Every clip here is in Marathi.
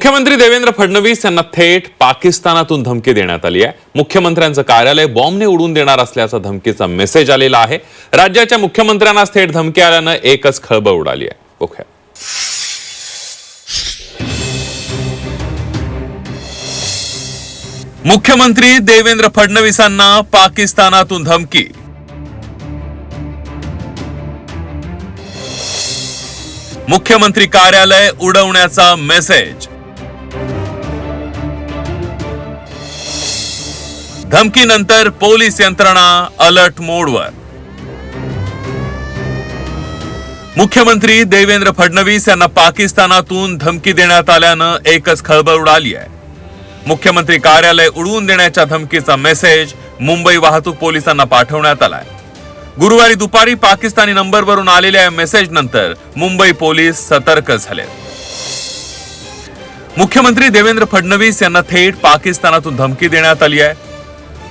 मुख्यमंत्री देवेंद्र फडणवीस यांना थेट पाकिस्तानातून धमकी देण्यात आली आहे. मुख्यमंत्र्यांचं कार्यालय बॉम्बने उडवून देणार असल्याचा धमकीचा मेसेज आलेला आहे. राज्याच्या मुख्यमंत्र्यांनाच थेट धमकी आल्यानं एकच खळबळ उडाली आहे. ओके मुख्यमंत्री देवेंद्र फडणवीसांना पाकिस्तानातून धमकी. मुख्यमंत्री कार्यालय उडवण्याचा मेसेज धमकीनंतर पोलीस यंत्रणा अलर्ट मोडवर. मुख्यमंत्री देवेंद्र फडणवीस यांना पाकिस्तानातून धमकी देण्यात आल्यानं एकच खळबळ उडाली आहे. मुख्यमंत्री कार्यालय उडवून देण्याच्या धमकीचा मेसेज मुंबई वाहतूक पोलिसांना पाठवण्यात आलाय. गुरुवारी दुपारी पाकिस्तानी नंबरवरून आलेल्या या मेसेज नंतर मुंबई पोलीस सतर्क झाले. मुख्यमंत्री देवेंद्र फडणवीस यांना थेट पाकिस्तानातून धमकी देण्यात आली आहे.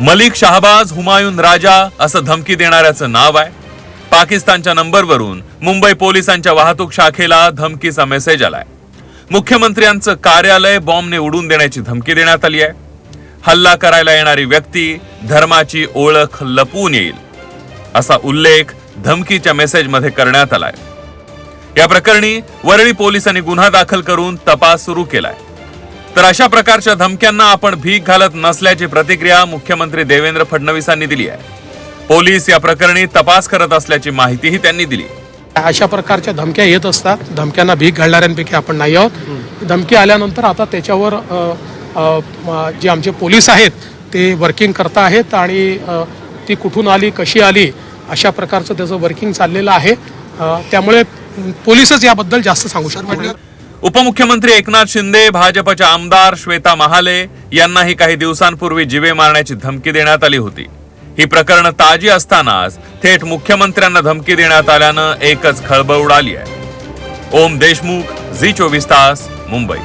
मलिक शाहबाज हुमायून राजा असं धमकी देणाऱ्याचं नाव आहे. पाकिस्तानच्या नंबरवरून मुंबई पोलिसांच्या वाहतूक शाखेला धमकीचा मेसेज आलाय. मुख्यमंत्र्यांचं कार्यालय बॉम्बने उडून देण्याची धमकी देण्यात आली आहे. हल्ला करायला येणारी व्यक्ती धर्माची ओळख लपवून येईल असा उल्लेख धमकीच्या मेसेजमध्ये करण्यात आलाय. या प्रकरणी वरळी पोलिसांनी गुन्हा दाखल करून तपास सुरू केलाय. तर अशा प्रकारच्या धमक्यांना आपण भीक घालत नसल्याची प्रतिक्रिया मुख्यमंत्री देवेंद्र फडणवीसांनी दिली आहे. पोलीस या प्रकरणी तपास करत असल्याची माहितीही त्यांनी दिली. अशा प्रकारच्या धमक्या येत असतात. धमक्यांना भीक घालणाऱ्यांपैकी आपण नाही आहोत. धमकी आल्यानंतर आता त्याच्यावर जे आमचे पोलीस आहेत ते वर्किंग करता आहेत आणि ती कुठून आली कशी आली अशा प्रकारचं त्याचं वर्किंग चाललेलं आहे. त्यामुळे पोलीसच याबद्दल जास्त सांगू शकतो उपमुख्यमंत्री एकनाथ शिंदे भाजपच्या आमदार श्वेता महाले यांनाही काही दिवसांपूर्वी जिवे मारण्याची धमकी देण्यात आली होती. ही प्रकरणं ताजी असतानाच थेट मुख्यमंत्र्यांना धमकी देण्यात आल्यानं एकच खळबळ उडाली आहे. ओम देशमुख झी चोवीस तास मुंबई.